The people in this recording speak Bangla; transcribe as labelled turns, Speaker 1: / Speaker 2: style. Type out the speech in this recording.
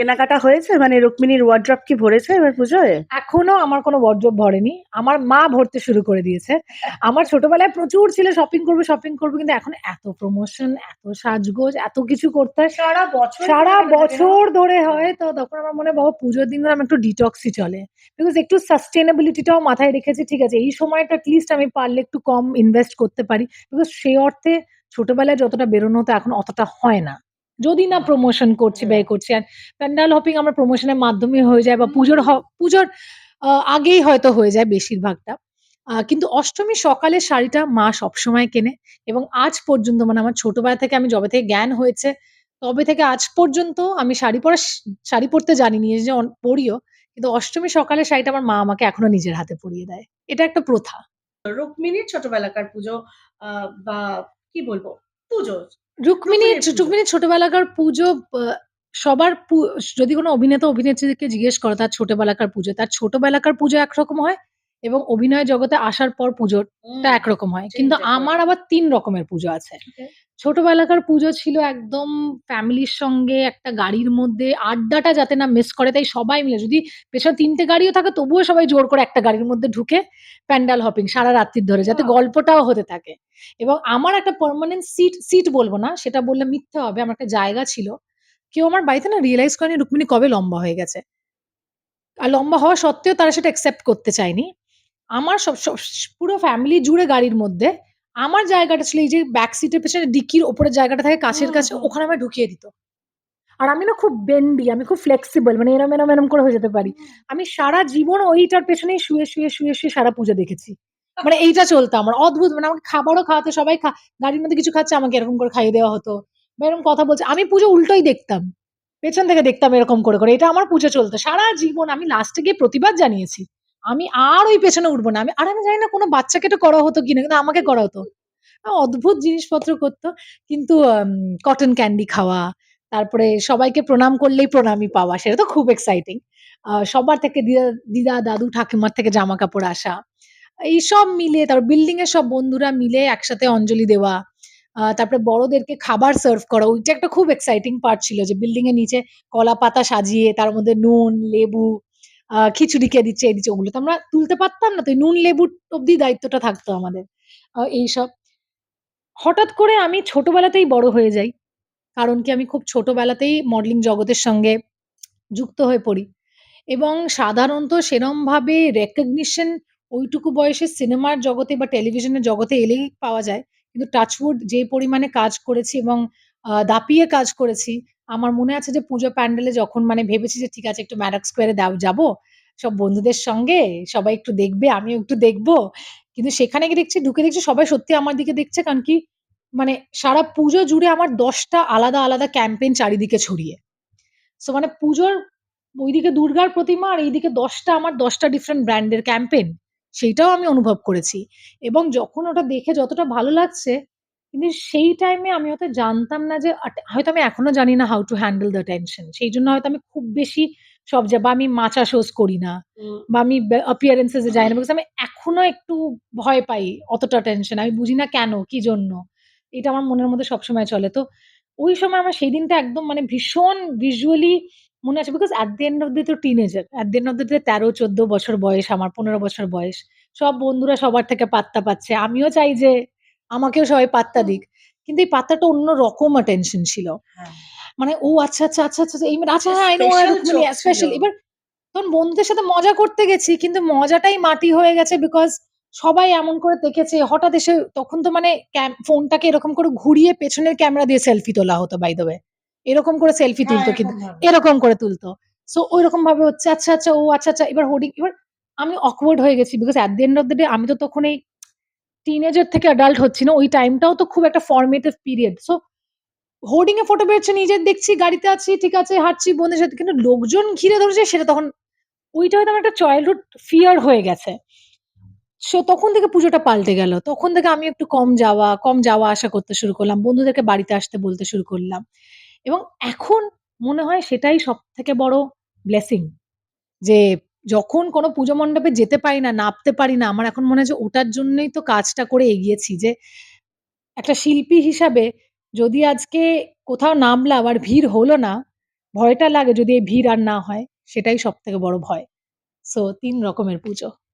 Speaker 1: কেনাকাটা হয়েছে? মানে রুক্মিণীর ওয়ারড্রব কি ভরেছে এবার পুজোয়?
Speaker 2: এখনও আমার কোনো ওয়ারড্রোব ভরেনি। আমার মা ভরতে শুরু করে দিয়েছে। আমার ছোটবেলায় প্রচুর ছিল শপিং করব, শপিং করব। কিন্তু এখন এত প্রমোশন, এত সাজগোজ, এত কিছু করতে হয়।
Speaker 1: সারা বছর
Speaker 2: সারা? বছর ধরে হয়। তো তখন আমার মনে হয় বাবা পুজোর দিন আমার একটু ডিটক্সই চলে। বিকজ একটু সাস্টেনেবিলিটি টাও মাথায় রেখেছি। ঠিক আছে এই সময়টা এট লিস্ট আমি পারলে একটু কম ইনভেস্ট করতে পারি। বিকজ সেই অর্থে ছোটবেলায় যতটা বেরোনো হতো এখন অতটা হয় না। যদি না প্রমোশন করছি ব্যয় করছি। আর প্যান্ডেল হপিং আমার প্রমোশনের মাধ্যমে হয়ে যায় বা পুজোর হ পুজোর আ আগেই হয়তো হয়ে যায় বেশিরভাগটা। কিন্তু অষ্টমী সকালের শাড়িটা মা সবসময় কেনে এবং আজ পর্যন্ত মানে আমার ছোটবেলা থেকে আমি যবে থেকে জ্ঞান হয়েছে, তবে থেকে আজ পর্যন্ত আমি শাড়ি পরা শাড়ি পরতে জানিনি এই যে পড়িও। কিন্তু অষ্টমী সকালের শাড়িটা আমার মা আমাকে এখনও নিজের হাতে পরিয়ে দেয়। এটা একটা প্রথা।
Speaker 1: রুক্মিণীর ছোটবেলাকার পুজো বা কি বলব? পুজো।
Speaker 2: রুক্মিণীর
Speaker 1: রুক্মিণীর
Speaker 2: ছোটবেলাকার পুজো সবার যদি কোনো অভিনেতা অভিনেত্রীকে জিজ্ঞেস করো তার ছোটবেলাকার পুজো, তার ছোটবেলাকার পুজো একরকম হয়? এবং অভিনয় জগতে আসার পর পুজোটা। একরকম হয়। কিন্তু আমার আবার তিন রকমের পুজো আছে। ছোটবেলাকার পুজো ছিল একদম ফ্যামিলির সঙ্গে একটা গাড়ির মধ্যে আড্ডাটা যাতে না মিস করে তাই সবাই মিলে যদি পেছনে তিনটে গাড়িও থাকে তবুও সবাই জোর করে একটা গাড়ির মধ্যে ঢুকে প্যান্ডেল হপিং সারা রাত্রির ধরে যাতে গল্পটাও হতে থাকে। এবং আমার একটা পার্মানেন্ট সিট, সিট বলব না সেটা বললে মিথ্যে হবে। আমার একটা জায়গা ছিল। কেউ আমার বাড়িতে না রিয়েলাইজ করেনি রুক্মিণী কবে লম্বা হয়ে গেছে। আর লম্বা হওয়া সত্ত্বেও তারা সেটা অ্যাকসেপ্ট করতে চায়নি। আমার সব সব পুরো ফ্যামিলি জুড়ে গাড়ির মধ্যে আমার জায়গাটা ছিল এই যে ব্যাক সিটের পেছনে ডিকির উপরের জায়গাটা থাকে কাছের কাছে ওখানে আমায় ঢুকিয়ে দিত। আর আমি না খুব বেন্ডি, আমি খুব ফ্লেক্সিবল মানে এরম, এরম, এরম করে হয়ে যেতে পারি। আমি সারা জীবন ওইটার পেছনেই শুয়ে, শুয়ে, শুয়ে, শুয়ে সারা পুজো দেখেছি। মানে এইটা চলতো আমার। অদ্ভুত মানে আমাকে খাবারও খাওয়াতো সবাই খা গাড়ির মধ্যে কিছু খাচ্ছে আমাকে এরকম করে খাইয়ে দেওয়া হতো। বা এরকম কথা বলছে। আমি পুজো উল্টোই দেখতাম। পেছন থেকে দেখতাম এরকম করে, করে। এটা আমার পুজো চলতো। সারা জীবন আমি লাস্টে গিয়ে প্রতিবাদ জানিয়েছি। আমি আর ওই পেছনে উঠবো না। আমি আর আমি জানি না কোনো বাচ্চাকে এটা করা হতো কিনা কিন্তু আমাকে করা হতো। অদ্ভুত জিনিসপত্র করতো কিন্তু কটন ক্যান্ডি খাওয়া, তারপরে সবাইকে প্রণাম করলেই প্রণামই পাওয়া সেটা তো খুব এক্সাইটিং। সবার থেকে দিদা, দিদা, দাদু, ঠাকুমার থেকে জামা কাপড় আসা। এইসব মিলে তারপর বিল্ডিং এর সব বন্ধুরা মিলে একসাথে অঞ্জলি দেওয়া। তারপরে বড়দেরকে খাবার সার্ভ করা। ওইটা একটা খুব এক্সাইটিং পার্ট ছিল যে বিল্ডিং এর নিচে কলা পাতা সাজিয়ে তার মধ্যে নুন, লেবু, খিচুড়ি কে দিচ্ছে, এই দিচ্ছে। ওগুলো তো আমরা তুলতে পারতাম না। তো নুন লেবুর অব্দি দায়িত্বটা থাকতো আমাদের। এইসব। হঠাৎ করে আমি ছোটবেলাতেই বড় হয়ে যাই। কারণ কি আমি খুব ছোটবেলাতেই মডেলিং জগতের সঙ্গে যুক্ত হয়ে পড়ি। এবং সাধারণত সেরমভাবে রেকগনিশন ওইটুকু বয়সে সিনেমার জগতে বা টেলিভিশনের জগতে এলেই পাওয়া যায়। কিন্তু টাচ উড যে পরিমাণে কাজ করেছি এবং দাপিয়ে কাজ করেছি, আমার মনে আছে যে পুজো প্যান্ডেলে যখন মানে ভেবেছি যে ঠিক আছে একটু ম্যাডাক স্কোয়ারে দাও যাব। সব বন্ধুদের সঙ্গে সবাই একটু দেখবে, আমিও একটু দেখব। কিন্তু সেখানে গিয়ে দেখছি ঢুকে দেখছি সবাই সত্যি আমার দিকে দেখছে কারণ কি মানে সারা পুজো জুড়ে আমার দশটা আলাদা, আলাদা ক্যাম্পেইন চারিদিকে ছড়িয়ে। সো মানে পুজোর ওইদিকে দুর্গার প্রতিমা আর এইদিকে দশটা আমার দশটা ডিফারেন্ট ব্র্যান্ডের ক্যাম্পেইন। সেইটাও আমি অনুভব করেছি। এবং যখন ওটা দেখে যতটা ভালো লাগছে, কিন্তু সেই টাইমে আমি হয়তো জানতাম না যে হয়তো আমি এখনও জানি না how to handle the tension. সেই জন্য হয়তো আমি খুব বেশি সব যা বা আমি মাচা শোজ করি না। বা আমি এ যাই না। বিকজ আমি এখনও একটু ভয় পাই অতটা টেনশন। আমি বুঝি না কেন? কি জন্য? এটা আমার মনের মধ্যে সবসময় চলে। তো ওই সময় আমার সেই দিনটা একদম মানে ভীষণ ভিজুয়ালি মনে আছে because at the end of day তো teenager. At the end of the day ১৩-১৪ বছর বয়স আমার, ১৫ বছর বয়স। সব বন্ধুরা সবার থেকে পাত্তা পাচ্ছে। আমিও চাই যে আমাকেও সবাই পাত্তা দিক। কিন্তু এই পাত্তাটা অন্য রকম অ্যাটেনশন ছিল।
Speaker 1: হ্যাঁ।
Speaker 2: মানে ও আচ্ছা, আচ্ছা, আচ্ছা, আচ্ছা, এই মেয়ে আচ্ছা হ্যাঁ,
Speaker 1: স্পেশাল।
Speaker 2: স্পেশাল। এবার তখন বন্ধুদের সাথে মজা করতে গেছি কিন্তু মজাটাই মাটি হয়ে গেছে বিকজ সবাই এমন করে দেখেছে। হঠাৎ এসে তখন তো মানে ফোনটাকে এরকম করে ঘুরিয়ে পেছনের ক্যামেরা দিয়ে সেলফি তোলা হতো বাই দ্য ওয়ে। এরকম করে সেলফি
Speaker 1: হ্যাঁ,
Speaker 2: তুলতো কিন্তু এরকম করে তুলতো। সো ঐরকম ভাবে হচ্ছে আচ্ছা, আচ্ছা, ও আচ্ছা, আচ্ছা। এবার হোর্ডিং এবার আমি অকওয়ার্ড হয়ে গেছি because at the end of the day আমি তো তখন এই টিনেজার থেকে অ্যাডাল্ট হচ্ছি না। ওই টাইমটাও তো খুব একটা ফরমেটিভ পিরিয়ড। সো হোর্ডিং এ ফটো বেরোচ্ছে নিজের দেখছি গাড়িতে আছি, ঠিক আছে হাঁটছি বন্ধুদের সাথে। কিন্তু লোকজন ঘিরে ধরেছে সেটা তখন ওইটা হয়তো আমার একটা চাইল্ডহুড ফিয়ার হয়ে গেছে। সো তখন থেকে পুজোটা পাল্টে গেল। তখন থেকে আমি একটু কম যাওয়া, কম যাওয়া আসা করতে শুরু করলাম। বন্ধুদেরকে বাড়িতে আসতে বলতে শুরু করলাম। এবং এখন মনে হয় সেটাই সব থেকে বড় ব্লেসিং। যে যখন কোনো পুজো মণ্ডপে যেতে পারি না, নাপতে পারি না, আমার এখন মনে হয় যে ওটার জন্যই তো কাজটা করে এগিয়েছি যে একটা শিল্পী হিসাবে যদি আজকে কোথাও নামলাম আর ভিড় হলো না, ভয়টা লাগে যদি এই ভিড় আর না হয়, সেটাই সব থেকে বড় ভয়। সো তিন রকমের পুজো।